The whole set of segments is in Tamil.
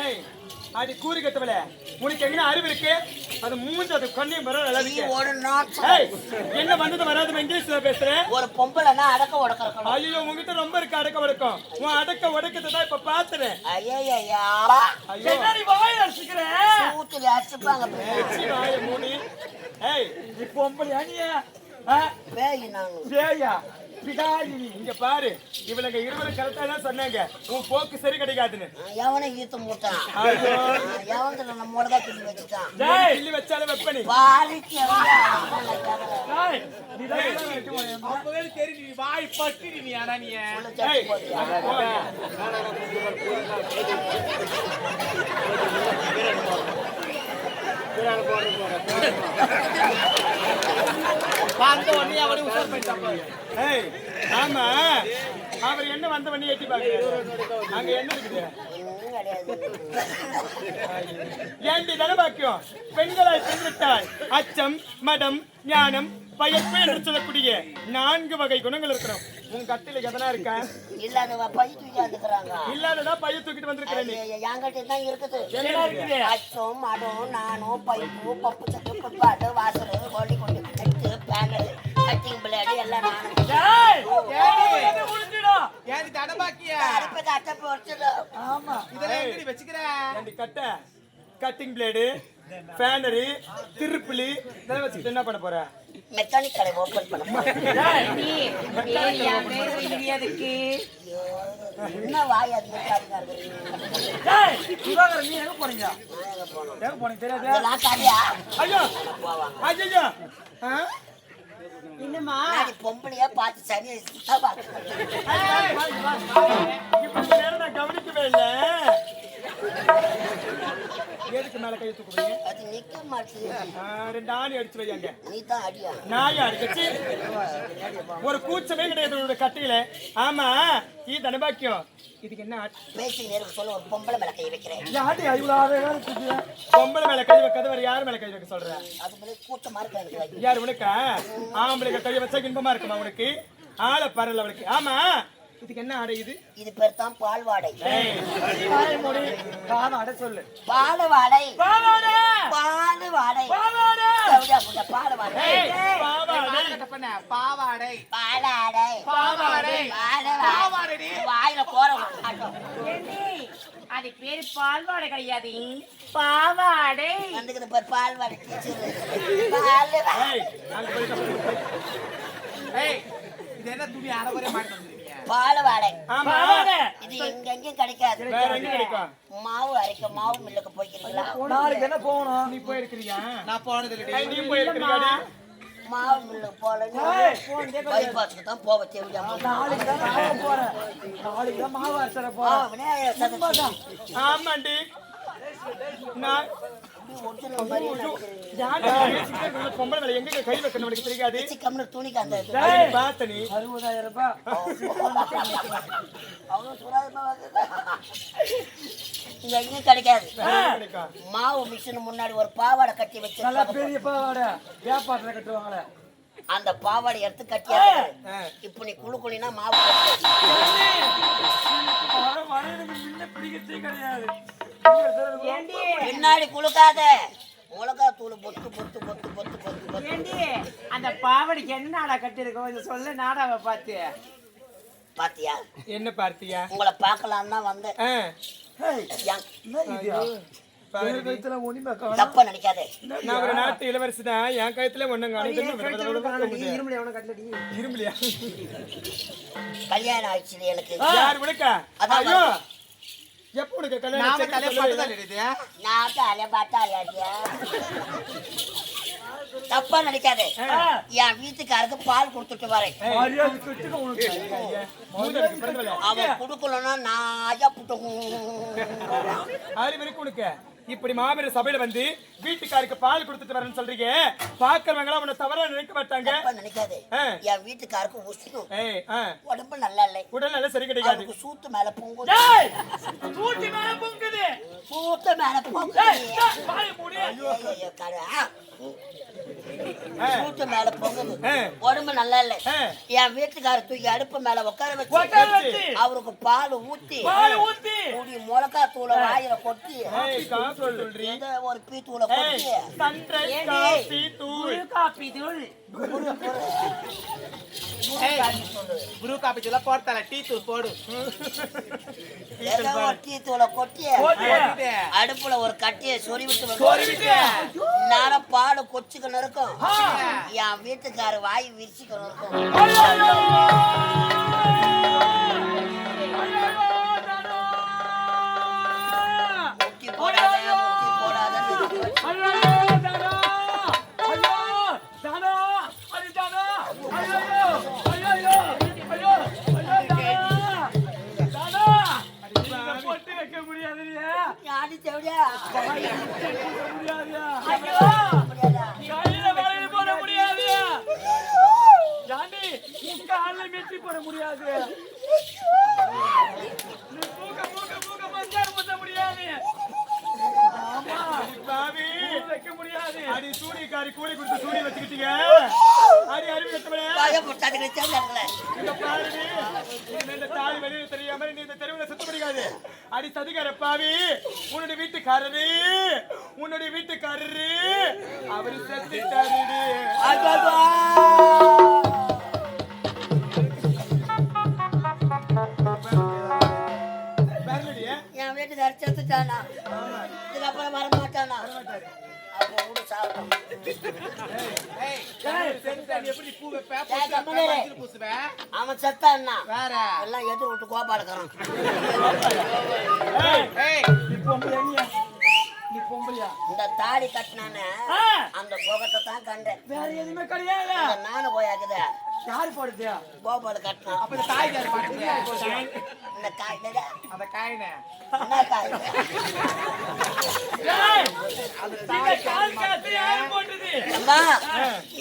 ஏய் அடி கூறு கட்டவல உனக்கு எங்க அறிவு இருக்கு? அது மூஞ்சி அது கண்ணையும் வர நல்லா நீ ஒரு நாட்டம். ஏய் என்ன வந்தது வராது இங்கிலீஷ்ல பேசுறேன்? ஒரு பொம்பளைனா அடக்க உடக்க இருக்கணும். ஐயோ உங்ககிட்ட ரொம்ப இருக்கு அடக்க உடக்கம். உன் அடக்க உடக்கத்தை தான் இப்ப பாத்துறேன். ஐயா ஐயோ. என்னடி வாய் அடிச்சுக்கிறேன் சூத்துல அடிச்சுப்பாங்க ஏச்சி வாய மூடி. ஏய் நீ பொம்பளையா நீ பேய் பேயா? பிடாயினி இங்க பாரு. இவளுங்க இருவரும் கரெக்டா தான் சொன்னாங்க. உன் போக்கு சரி கிடைக்காதுன்னு. எவனை ஈத்து மூட்டான் எவன் நம்மளோட தான் கிள்ளி வச்சுட்டான். கிள்ளி வச்சாலும் வெப்பனி. பாலிக்கு நீ வாய் பட்டினி நீ ஆனா நீ. ஏய் போங்க. பார்த்த உடனே அவனே உசார் பண்ணிட்டான் ஏய் ஆமா. அவர் என்ன வந்த பண்ணி எட்டி பாக்குறாரு? அங்க என்ன இருக்குது? ஏண்டி தனபாக்கியம்? பெண்களாய் பிறந்துவிட்டால் அச்சம் மதம் ஞானம் பயப்பு என்று சொல்லக்கூடிய நான்கு வகை குணங்கள் இருக்கணும் உன் கட்டில எதனா இருக்கா? இல்லாத பை தூக்கி வந்துக்கிறாங்க. இல்லாததா பைய தூக்கிட்டு வந்திருக்கிறேன் என்கிட்ட தான் இருக்குது? அச்சம் மடம் நானும் பைப்பு பப்பு சட்டு புட்பாட்டு வாசல் கோழி கட்டிங் பிள்ளையாடி எல்லாம்? ஏன் அட்டை போச்சுல ஆமா. இதெல்லாம் எப்படி வச்சுக்கிற? ஏண்டி கட்ட? கட்டிங் பிளேடு ஃபேனரு திருப்புளி இதெல்லாம் வச்சுக்கிட்டு என்ன பண்ண போற? மெக்கானிக் கடை ஓபன். என்ன வாய் அது நீ எங்க போறீங்க? எங்க போனீங்க? தெரியாது? ஐயோ நான் பொம்பளையா பார்த்து சரியா சுத்தா பார்க்க இப்ப இந்த நேரம் நான் கவனிக்கவே இல்ல எதுக்கு மேல கை தூக்குறீங்க அது நிக்க மாட்டேங்குது. ரெண்டு ஆணி அடிச்சு வையாங்க. நீ தான் அடியா? நாயா அடிக்கச்சு? ஒரு கூச்சமே கிடையாது உன்னோட கட்டையில. ஆமா இது தனபாக்கியம். இதுக்கு என்ன பேசி நேரம் சொல்ல ஒரு பொம்பளை மேல கை வைக்கிறேன். யாடி இவ்வளவு பொம்பளை மேல கை வைக்காத வேற யார் மேல கை வைக்க சொல்ற? அது மேலே கூச்சமா இருக்கு எனக்கு. யார் உனக்கா? ஆம்பளைங்க கை வச்சா இன்பமா இருக்குமா உனக்கு? ஆளை பரல அவளுக்கு. ஆமா இதுக்கு என்ன ஆடை இது? இது பேர் தான் பால் வாடை ஏய், வாய் மூடி காதை அட சொல்லு. பால் வாடை பாவாடை பால் வாடை பாவாடை எப்படியா புள்ள, பால் வாடை ஏய், பாவாடை. பாவாடை. பாலாடை. பாவாடை பால் பாவாடை வாயில போற அது பேரு பால்வாடை கிடையாது. பாவாடை. வந்துக்குது பார் பால் வாடை பால் வாடை. ஏய், அங்க போயிட்டு ஏய் இது என்ன துணி அரைவரை மாட்டி வந்துருக்கீங்க பால் வாடை ஆமா இது எங்க எங்கேயும் கிடைக்காது. வேற எங்க கிடைக்கும் மாவு அரைக்க மாவு மில்லுக்கு போய்க்கிறீங்களா? நாளைக்கு என்ன போகணும் நீ போயிருக்கிறியா? நான் போனது நீ போயிருக்கிறியாடி மாவு மில்லுக்கு போல. பைபாஸுக்கு தான் போக தெரியாம நாளைக்கு தான் நான் போறேன். நாளைக்கு தான் மாவு அரைச்சர போறேன். விநாயகர் சதுர்த்தி. ஆமாண்டி. நான் பொம்பளை மேல எங்க கை வைக்கணும் தெரியாது துணிக்கு அந்த பார்த்த நீ அறுபதாயிரம் ரூபாய் இங்க எங்கேயும் கிடைக்காது மாவு மிஷின் முன்னாடி ஒரு பாவாடை கட்டி நல்லா பெரிய பாவாடை வியாபாரத்துல கட்டுவாங்களே அந்த பாவாடை எடுத்து கட்டியா ஆ. இப்ப நீ குழு குழினா மாவு கிடையாது பின்னாடி குளுக்காத மிளகா தூள் பொத்து பொத்து பொத்து பொத்து பொத்து பொத்து. ஏண்டி? அந்த பாவாடைக்கு என்ன நாடா கட்டிருக்கோம் இதை சொல்ல நாடாவை பார்த்து. பாத்தியா? என்ன பார்த்தியா? உங்களை பார்க்கலாம் தான் வந்தேன். தப்பா நினைக்காதே. நான் ஒரு நாட்டு இளவரசி தான் என் அவனை கட்டலடி. இரும்பலையா? கல்யாணம் ஆயிடுச்சு எனக்கு. யார் அதான் ஐயோ எப்ப உனக்கு கல்யாணம். பட்டுதான் இது நான் தாலே பாத்தாலியா தப்பா நினைக்காதே. என் வீட்டுக்காருக்கு பால் கொடுத்துட்டு வரேன். அவன் கொடுக்கலன்னா நான் ஐயா இருக்கு உனக்கு. இப்படி மாபெரும் சபையில வந்து வீட்டுக்காருக்கு பால் கொடுத்துட்டு வரேன்னு சொல்றீங்க. பாக்குறவங்க எல்லாம் உன்னை தவறா நினைக்க மாட்டாங்க. நினைக்காதே. என் வீட்டுக்காருக்கு ஆ, உடம்பு நல்லா இல்லை. உடல் நல்லா சரி கிடைக்காது. சூத்து மேல பொங்குது ஏய் தூட்டி மேல பொங்குது சூத்து மேல. சூட்டு மேல பொங்குது. உடம்பு நல்லா இல்ல. என் வீட்டுக்கார தூக்கி அடுப்பு மேல உட்கார வச்சு. அவருக்கு பால் ஊத்தி குடி மிளகா தூளை வாயில கொட்டி ஒரு பீ தூளை கொட்டி. காப்பி தூள். தூள போடுத்தல டீ தூள் போடு ஏதோ ஒரு டீ தூளை கொட்டி. அடுப்புல ஒரு கட்டியை சொறி விட்டு. நேரம் பால் கொச்சுக்கணும் இருக்கும் என் வீட்டுக்கார வாய் விரிச்சுக்கணும் இருக்கும் அடி சூடிக்காரி கூலி கொடுத்து சூடி வச்சுக்கிட்டீங்க. அடி இந்த பாருடி இந்த தாலி வெளியில தெரியாம நீ இந்த தெருவுல சுத்த முடியாது. அடி சதிகார பாவி உன்னுடைய வீட்டுக்காரரு உன்னுடைய வீட்டுக்காரரு அவரு செத்துட்டாருடி. பேரலடி அவன் செத்தான்னா வேற எல்லாம் எதிர் விட்டு பொம்பளையா இந்த தாடி கட்டினானே அந்த முகத்தை தான் கண்டேன் வேற எதுவுமே கிடையாது இந்த நானு போயாக்குத யாரு போடுது கோபாலு கட்டினான் அப்ப இந்த தாய். இந்த அந்த காயினை. அந்த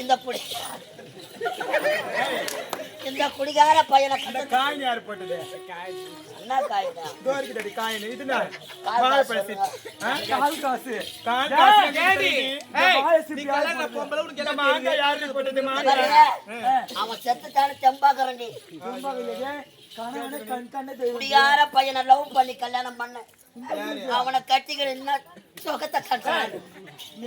இந்த புடி இந்த குடிகார பையனை காயின் யார் போட்டது? என்ன காய். தான். இதோ இருக்குதடி காயின். இதுனா காசு? கால் காசு. காயின் வாயை நீ சிப்பி ஆள் பொம்பளை, உனக்கு எல்லாம் போட்டது? அவன் குடிகார பையனை லவ் பண்ணி கல்யாணம் பண்ண. அவனை கட்டிக்கிற என்ன சுகத்தை கட்டுறாரு. நீ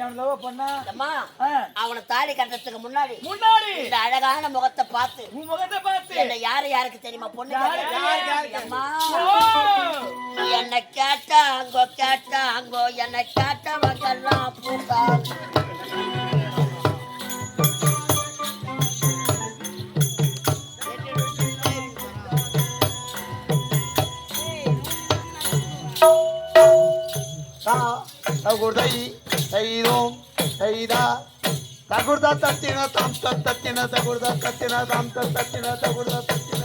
அவன் தாலி கட்டுறதுக்கு முன்னாடி முன்னாடி. இந்த அழகான முகத்தை பார்த்து. உன் முகத்தை பார்த்து. என்ன யாரு யாருக்கு தெரியுமா? பொண்ணு கேட்டா? என்ன கேட்டாங்கோ கேட்டாங்கோ என்ன கேட்டவங்கெல்லாம் பூக்காங்க ತಗುಡೈ ತೈದೋಂ ತೈದ ತಗುಡ್ದ ತತ್ತಿನ ತಾಂತ ತತ್ತಿನ ತಗುಡ್ದ ತತ್ತಿನ ತಾಂತ ತತ್ತಿನ ತಗುಡ್ದ ತತ್ತಿನ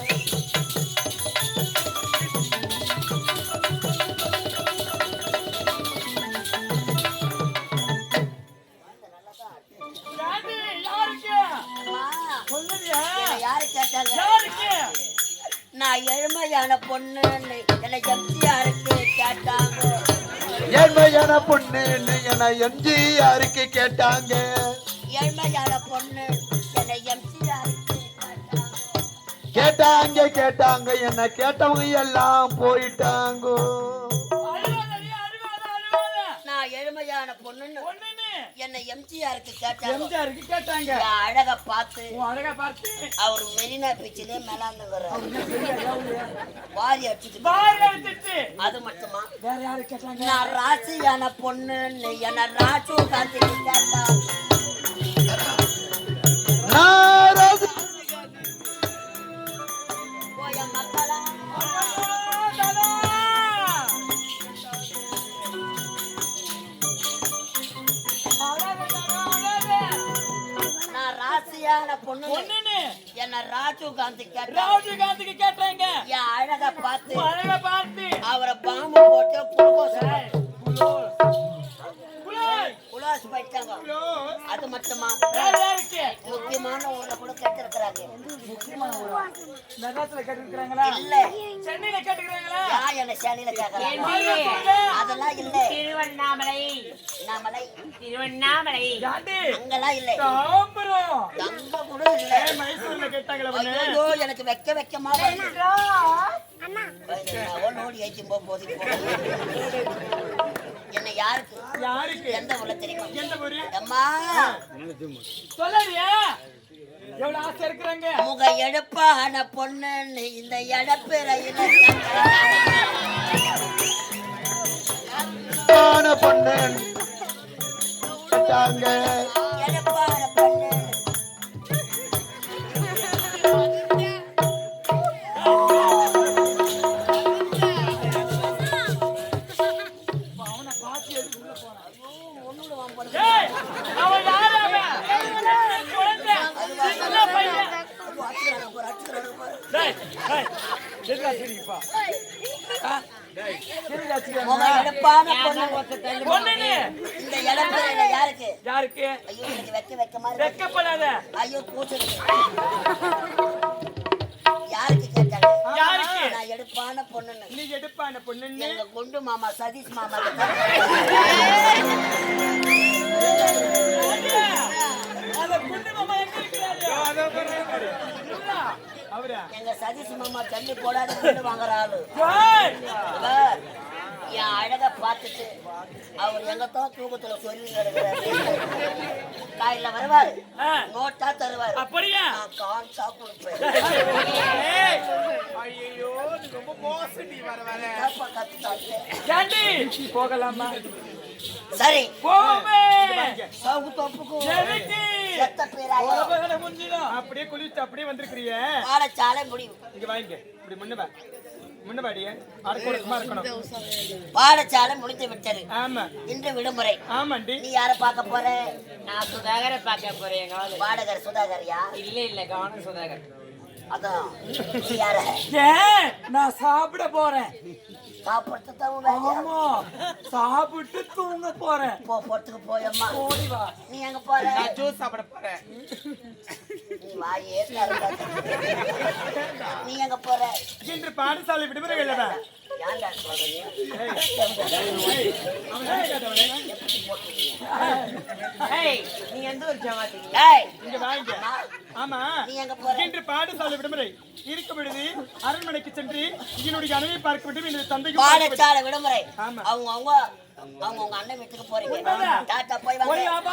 யாரு, யாருக்கு அம்மா, சொல்லுறியா என்னை யாரு கேட்டாங்க யாருக்கு நான் எழுமையான பொண்ணு என்னை எம்ஜிஆருக்கு கேட்டாங்க ஏழ்மையான பொண்ணு என்ன எம்ஜிஆருக்கு கேட்டாங்க? ஏழ்மையான பொண்ணு எம்ஜிஆருக்கு கேட்டாங்க? கேட்டாங்க கேட்டாங்க என்ன கேட்டவங்க எல்லாம் போயிட்டாங்க. எழுமையான பொண்ணுன்னு பொண்ணுன்னு? என்னை எம்ஜிஆருக்கு கேட்டாங்க. எம்ஜிஆருக்கு கேட்டாங்க. அழக பார்த்து அழகா பார்த்து அவர் மெரினா பீச்சிலே மேலாந்துங்கிறார் வாரி அடிச்சுட்டு எடுத்துட்டு அது மட்டுமா? வேற யாரு கேட்டாங்க? நான் ராசியான பொண்ணுன்னு என்ன காந்தி கேட்டா ராஜு காந்தி கேட்டா ராஜீவ் காந்திக்கு கேட்டாங்க அழக பார்த்து. அழகா பார்த்து. அவரை பாம்பு போட்டு. உலாஸ் போயிட்டாங்க. அது மட்டுமா? முக்கியமான ஊர்ல கூட கட்டிருக்கிறாங்க. கேட்டிருக்கிறாங்களா? இல்ல. சென்னையில என்ன கேக்குறாங்க? அதெல்லாம் இல்ல. திருவண்ணாமலை. திருவண்ணாமலை? அங்கெல்லாம் இல்ல. தாம்பரம். கூட இல்ல ஏய், மைசூர்ல கேட்டாங்களே உன்னை. ஐயோ எனக்கு வெக்க வெக்கமா வருது. ஓடி ஏச்சும் போது என்ன யாருக்கு? யாருக்கு? எந்த உள்ள தெரியுமா? எந்த ஊரு? அம்மா. சொல்லலையா எவ்வளவு ஆசை இருக்கிறாங்க. முக எடுப்பான பொண்ணுன்னு இந்த எடப்பிறையில ஆன பொண்ணு. கேட்டாங்க யாருக்கு வெக்கப்படாத ஐயோ கூச்சல் யாருக்கு கேட்டாங்க யாருக்கு? நான் எடுப்பான பொண்ணுன்னு நீ எடுப்பான பொண்ணுன்னு எங்க குண்டு மாமா சதீஷ் மாமா அந்த குண்டு மாமா எங்க இருக்கிறாரு? அவரா? எங்க சதீஷ் மாமா தண்ணி போடாத வீடு வாங்குற ஆளு என் அழக பார்த்துட்டு அவர் எங்கத்தான் தூக்கத்துல சொல்லி காலையில வருவாரு. நோட்டா தருவாரு. அப்படியா? கொடுப்பேன் ஏய், ஐயோ நீ ரொம்ப மோசடி வர வர? போகலாமா? சரி? செத்த. அப்படியே குளிச்சு அப்படியே வந்திருக்கிறிய பாடச்சாலை முடிவு. இங்க வாங்க. இப்படி முன்ன வா. முன்ன வாடிய அடக்கொடுக்கமா இருக்கணும். பாடச்சாலை முடித்து விட்டது. ஆமா. இன்று விடுமுறை. ஆமாண்டி. நீ யார பார்க்க போற? நான் சுதாகரை பார்க்க போறேன் ஆளு. பாடகர் சுதாகரியா? இல்ல இல்ல கவனம் சுதாகர். அதான். யார? நான் சாப்பிட போறேன். சாப்பிட்டு ஆமா. சாப்பிட்டு தூங்க போறேன். போ போறதுக்கு போயம்மா. ஓடி வா. நீ எங்க போற? நான் ஜூஸ் சாப்பிட போறேன். நீ வாயே. நீ எங்க போற? இன்று பாடசாலை விடுமுறை இல்லவா ஏன்டா நீ எந்த ஒரு ஜமாத்தீங்க ஏய் இங்க வாங்க ஆமா. நீ எங்க போற? இன்று பாடசாலை விடுமுறை. இருக்கும் பொழுது அரண்மனைக்கு சென்று என்னுடைய அணுவை பார்க்க வேண்டும் என்று தந்தை பாடச்சாலை விடுமுறை. ஆமா. அவங்க அவங்க அவங்க உங்க அண்ணன் வீட்டுக்கு போறீங்க. டாட்டா போய் வாங்க.